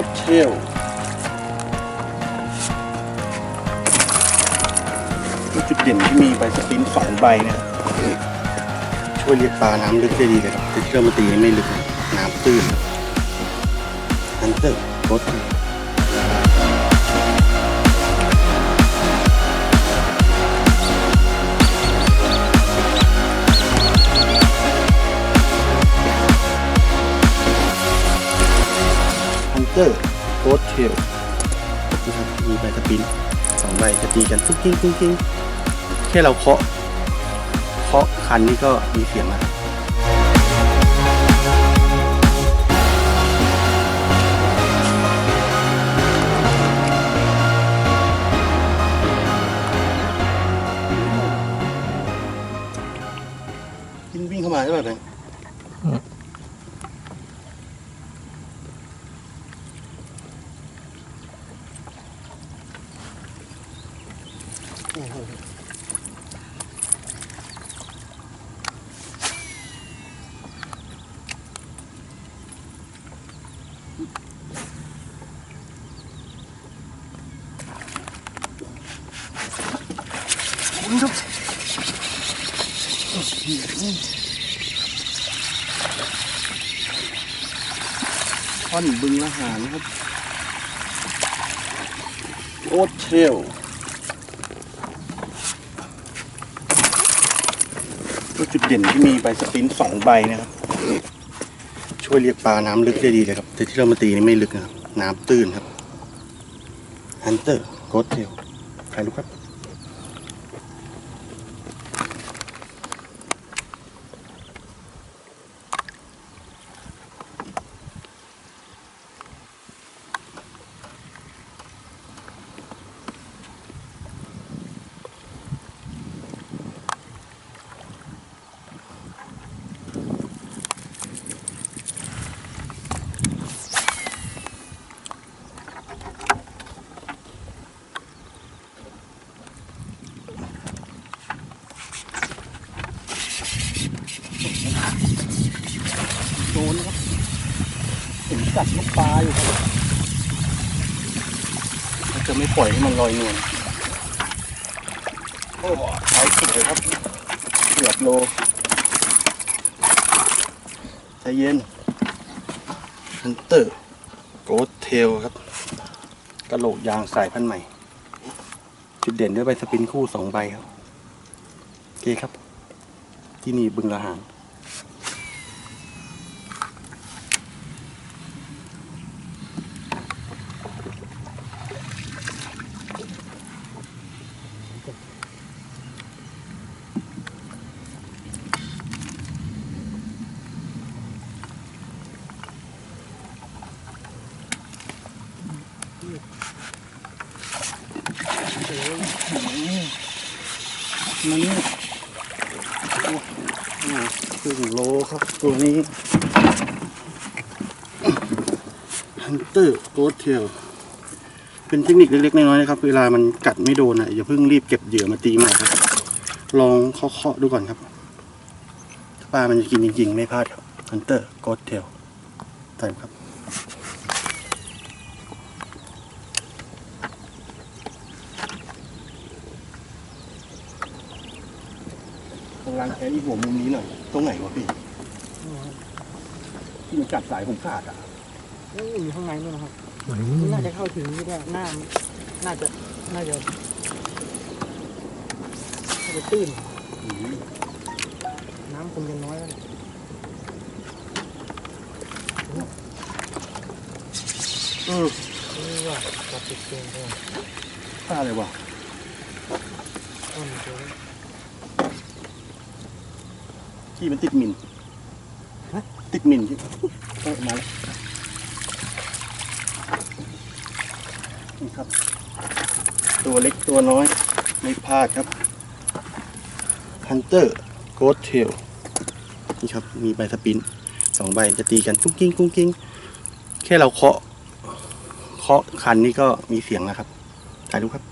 โคตรเชลจุดเด่นที่มีใบสปินสองใบนะครับช่วยเรียกปลาน้ำลึกได้ดีเลยครับแต่ที่เรามาตีไม่ลึกน้ำตื้นน้ำตื้นร์โอร์โคตรเชลนะครับมีใบสปรินต์สองใบจะตีกันฟุ้งกิ้งฟุ้งกิ้งแค่เราเคาะเคาะคันนี่ก็มีเสียงแล้ววิ่งวิ่งเข้ามาใช่ไหมแบงค์ ท่อนบึงละหารครับ โอ๊ตเชล จุดเด่นที่มีใบสปรินต์สองใบนะครับ ช่วยเรียกปลาน้ำลึกได้ดีเลยครับ แต่ที่เรามาตีนี่ไม่ลึกนะครับ น้ำตื้นครับฮันเตอร์โกดเทลใครรู้ครับ กัดลูกปลาอยู่ครับจะไม่ปล่อยให้มันลอยนวลโอ้ใช้สุดเลยครับเกือบโลใจเย็นฮันเตอร์โกดเทลครับกระโหลกยางสายพันธุ์ใหม่ จุดเด่นด้วยใบสปรินคู่สองใบครับ โอเคครับ ที่นี่บึงละหาง มันโอ้โหครึ่งโลครับตัวนี้ฮันเตอร์โกดเทลเป็นเทคนิคเล็กๆน้อยๆนะครับ เวลามันกัดไม่โดนอะอย่าเพิ่งรีบเก็บเหยื่อมาตีใหม่ครับ ลองเคาะๆดูก่อนครับปลามันจะกินจริงๆ ไม่พลาดครับฮันเตอร์โกดเทลใส่ครับ รงร้านแค่นี้หัวมุมนี้หน่อย ตรงไหนวะพี่ ที่มันกัดสายผมขาดอะนี่อยู่ข้างในนู่นนะครับน่าจะเข้าถึงนี่ได้หน้าน่าจะ น่าจะน่าจะตื้น น้ำคงจะน้อยแล้วแหละเออนี่ว่าจับติดเกมไปฆ่าเลยวะต้นเจอ ที่มันติดมินติดมินที่เออมาแล้วนี่ครับ ตัวเล็กตัวน้อยไม่พลาดครับฮันเตอร์โกดเทลนี่ครับ มีใบสปินสองใบจะตีกันกุ้งกิ้งกุ้งกิ้งแค่เราเคาะเคาะคันนี่ก็มีเสียงแล้วครับถ่ายรูปครับ